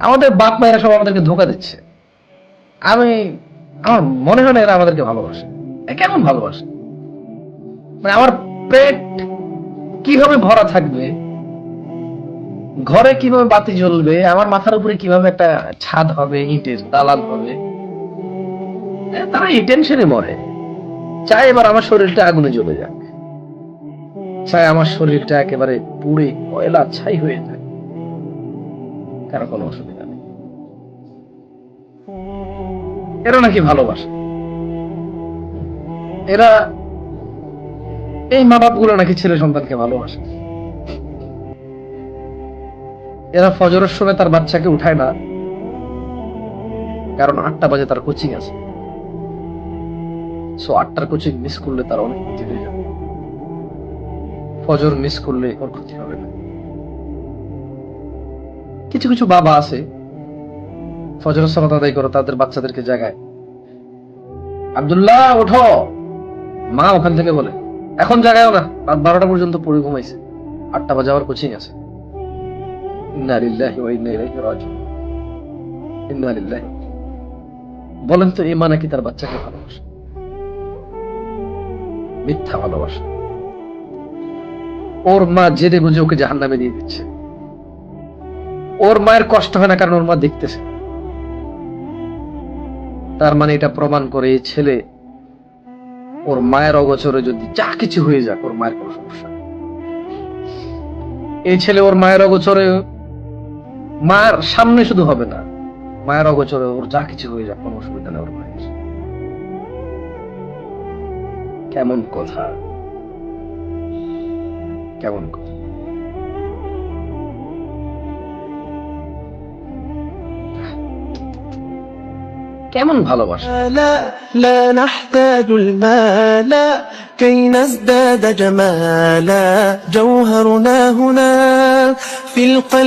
আমাদের বাপ মায়েরা সব আমাদেরকে ধোকা দিচ্ছে। আমি, আমার মনে হয় না এরা আমাদেরকে ভালোবাসে। কেমন ভালোবাসে? মানে আমার পেট কীভাবে ভরা থাকবে? ঘরে কীভাবে বাতি জ্বলবে? আমার মাথার উপরে কীভাবে একটা ছাদ হবে, ইটের দালান হবে? তারা এই টেনশনে মরে। চাই এবার আমার শরীরটা আগুনে জ্বলে যাক। চাই আমার শরীরটা একেবারে পুড়ে, কয়লা ছাই হয়ে যায় কারও কোনো অসুবিধা নেই। এরা নাকি ভালোবাসে। এরা এই মা বাপগুলো নাকি ছেলে সন্তানকে ভালোবাসে। এরা ফজরের সময় তার বাচ্চাকে উঠায় না। কারণ আটটা বাজে তার কোচিং আছে। সো আটটার কোচিং মিস করলে তার অনেক ক্ষতি হয়ে যাবে। ফজর মিস করলে ওর ক্ষতি হবে না। কিছু কিছু বাবা আছে। ফজর সালাত আদায় করে তাদের বাচ্চাদেরকে জাগায়। আব্দুল্লাহ, ওঠো। মা ওখান থেকে বলে, এখন জাগায়ও না, রাত বারোটা পর্যন্ত পড়ে ঘুমাইছে। আটটা বাজে আবার কোচিং আছে। বলেন তো, এই মা নাকি তার বাচ্চাকে ভালোবাসে? মিথ্যা ভালোবাসা। ওর মা জেনে বুঝে ওকে জাহান্নামে দিয়ে দিচ্ছে। ওর মায়ের কষ্ট হয় না কারণ ওর মা দেখতেছে। তার মানে এটা প্রমাণ করে এই ছেলে ওর মায়ের অগোচরে যদি যা কিছু হয়ে যাক, ওর মায়ের কোনো সমস্যা এই ছেলে ওর মায়ের অগোচরে মায়ের সামনে শুধু হবে না, মায়ের অগোচরে ওর যা কিছু হয়ে যাক, কোনো অসুবিধা নেই ওর মায়ের। কেমন কথা? কেমন কথা? কেমন ভালোবাসা لا لا نحتاج المال كي نزداد جمالا جوهرنا هنا في القلب